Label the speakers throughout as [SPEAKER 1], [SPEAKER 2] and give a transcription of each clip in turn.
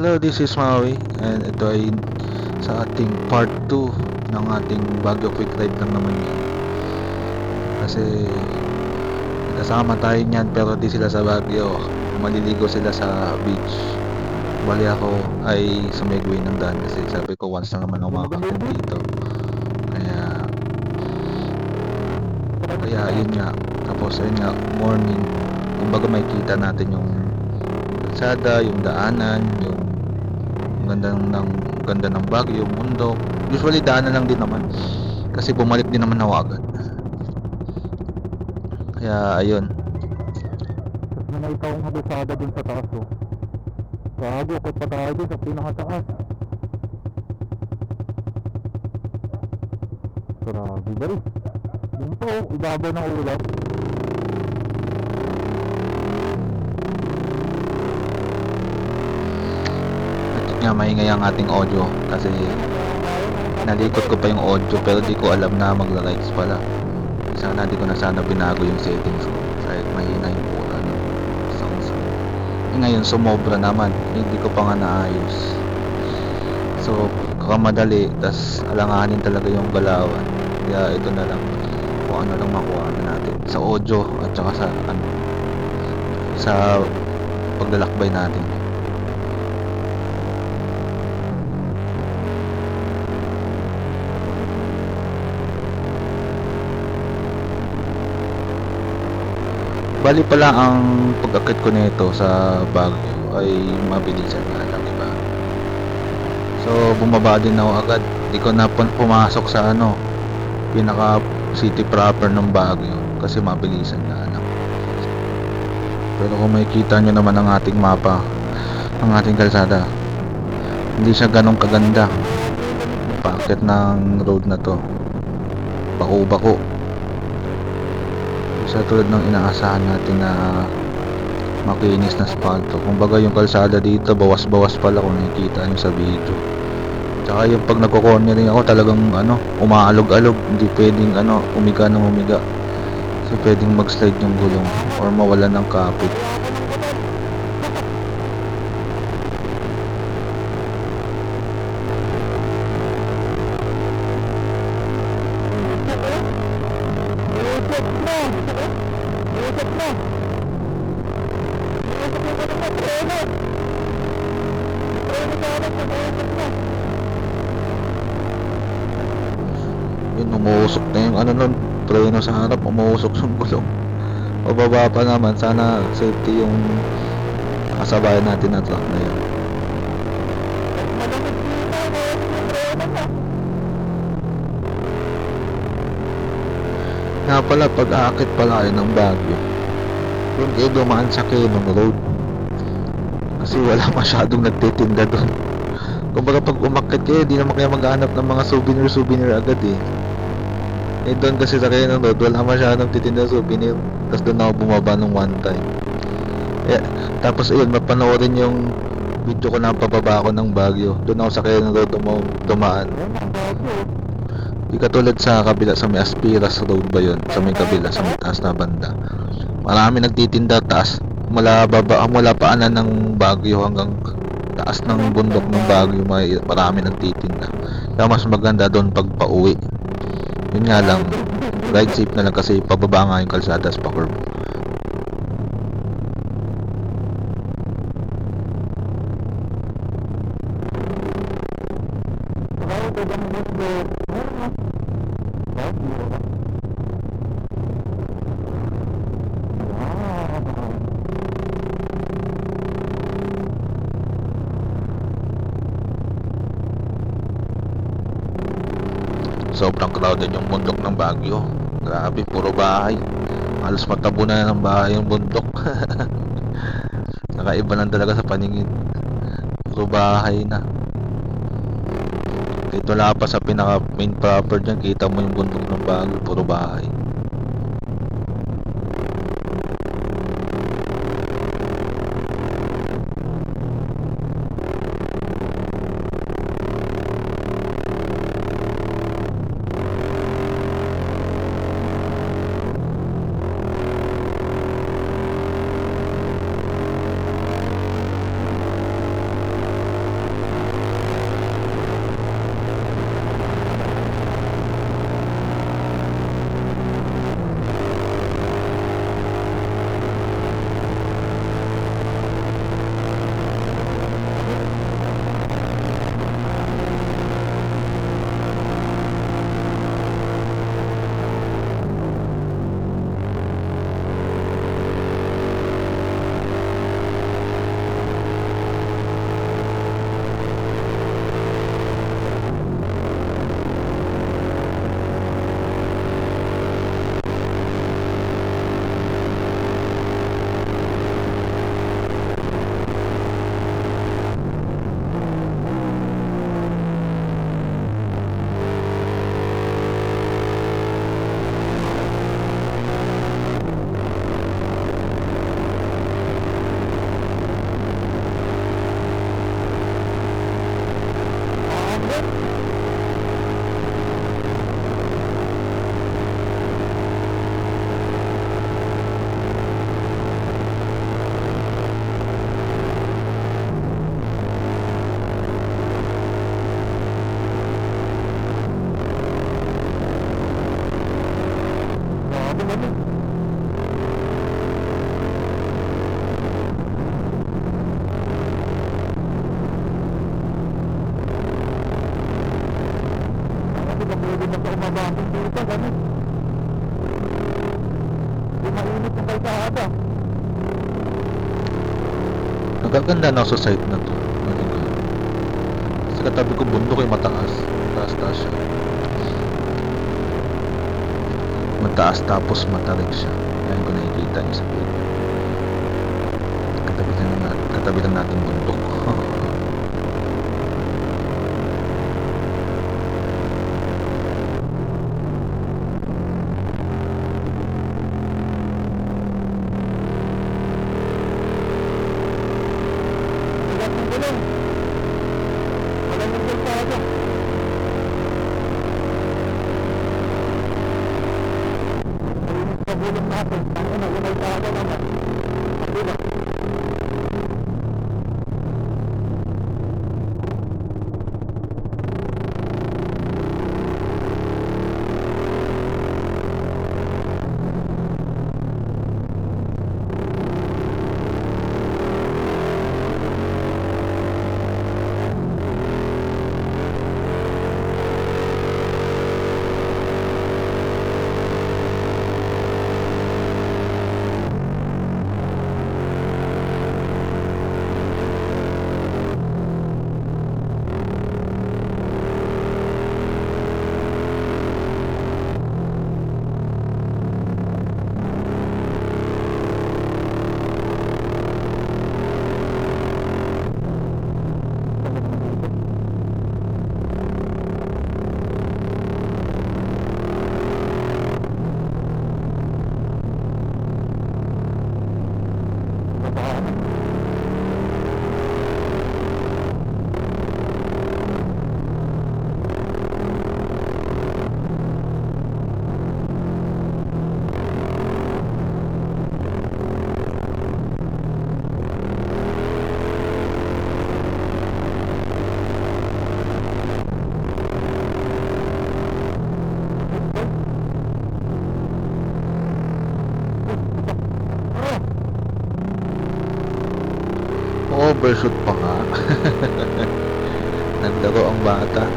[SPEAKER 1] Hello, this is Maui and ito ay sa ating part 2 ng ating Baguio Quick Ride lang naman yan. Kasi kasama tayo niyan pero di sila sa Baguio. Maliligo sila sa beach. Bali ako ay sumigway ng daan kasi sabi ko once na naman ako makakakin dito. Kaya kaya yun nga. Tapos ayun nga, morning. Kumbaga may kita natin yung kalsada, yung daanan, yung ganda ng, ganda ng Baguio, mundo. Usually daanan lang din naman. Kasi bumalik din naman ako agad. Kaya ayun.
[SPEAKER 2] Tapos may nakita akong kabisada dun sa taas oh. Gago, akot pa tayo dun sa pinakataas. Grabe ba rin? Dito, ibabaw ng ulap.
[SPEAKER 1] Nga maingay ang ating audio kasi nalikot ko pa yung audio pero di ko alam na magla-lights pala. Sana di ko na sana binago yung settings ko kahit mahina yung ano, sounds ko. Eh, ngayon sumobra naman, hindi ko pa nga naayos. So, kakamadali, tas alanganin talaga yung galawan. Kaya ito na lang kung ano lang makuha na natin sa audio at saka sa ano sa paglalakbay natin. Bali pala ang pag-akit ko nito sa Baguio ay mabilisan nga lang, iba. So, bumaba din ako agad. Di ko na pumasok sa ano, pinaka city proper ng Baguio kasi mabilisan nga lang. Pero kung makikita nyo naman ang ating mapa, ang ating kalsada, hindi siya ganong kaganda. Packet ng road na to. Bako-bako sa tulad ng inaasahan natin na makinis na spalto. Kumbaga yung kalsada dito, bawas-bawas pala kung nakikita nyo sa video. Tsaka yung pag nagko-cornering ako, talagang ano, umaalog-alog. Hindi pwedeng ano, umiga ng umiga. So pwedeng mag-slide yung gulong or mawala ng kapit. Yun, umuusok na yung ano nun, preno sa harap, umuusok yung gulong. Pababa pa naman, sana safety yung kasabayan natin na truck na yun. Nga pala, pag aakit pala kayo ng doon kayo dumaan sa Quezon Road. Kasi wala masyadong nagtitinda doon. Kumbaga pag umakyat kayo, di naman kayo maghanap ng mga souvenir-souvenir agad eh. Eh doon kasi sa Quezon Road, wala masyadong titinda souvenir. Tapos doon ako bumaba nung one time. Eh, tapos ayun, mapanoorin yung video ko na pababa ko ng Baguio. Doon ako sa Quezon Road duma- dumaan. Di katulad sa kabila sa may Aspiras Road ba yun? Sa may kabila, sa may taas na banda. Marami nagtitinda taas. Mula baba, mula paanan ng Baguio hanggang taas ng bundok ng Baguio, may marami nagtitinda. Kaya mas maganda doon pag pauwi. Yun nga lang, ride safe na lang kasi pababa nga yung kalsada sa pa-curve.
[SPEAKER 2] Ay, ito
[SPEAKER 1] Sobrang crowded yung bundok ng Baguio. Grabe, puro bahay. Halos matabo na ng bahay yung bundok. Nakaiba lang talaga sa paningin. Puro bahay na. Kahit wala pa sa pinaka main proper dyan, kita mo yung bundok ng Baguio, puro bahay.
[SPEAKER 2] Bumaba ang dito, ganun. Hindi mainit yung kalsada.
[SPEAKER 1] Nagaganda na sa site na to. Sa katabi ko bundok ay mataas. Taas-taas siya. Mataas tapos matarik siya. Ayan ko nakikita yung sa video. Katabi lang, na, katabi lang natin bundok.
[SPEAKER 2] Yung kalsada naman. Diba?
[SPEAKER 1] Overshoot pa nga. Naglaro ang bata.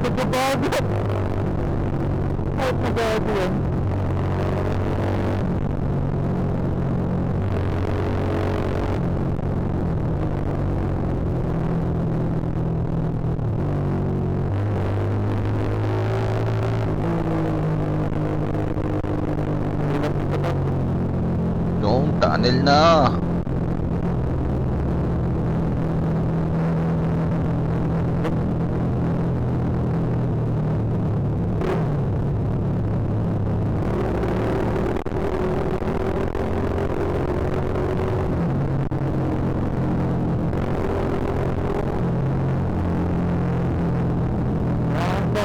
[SPEAKER 2] Grabe ka bago. Kahit na bago yan.
[SPEAKER 1] Yung tunnel na.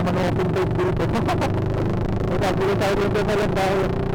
[SPEAKER 2] naman open face dito. Magkabili tayo dito na lang tayo.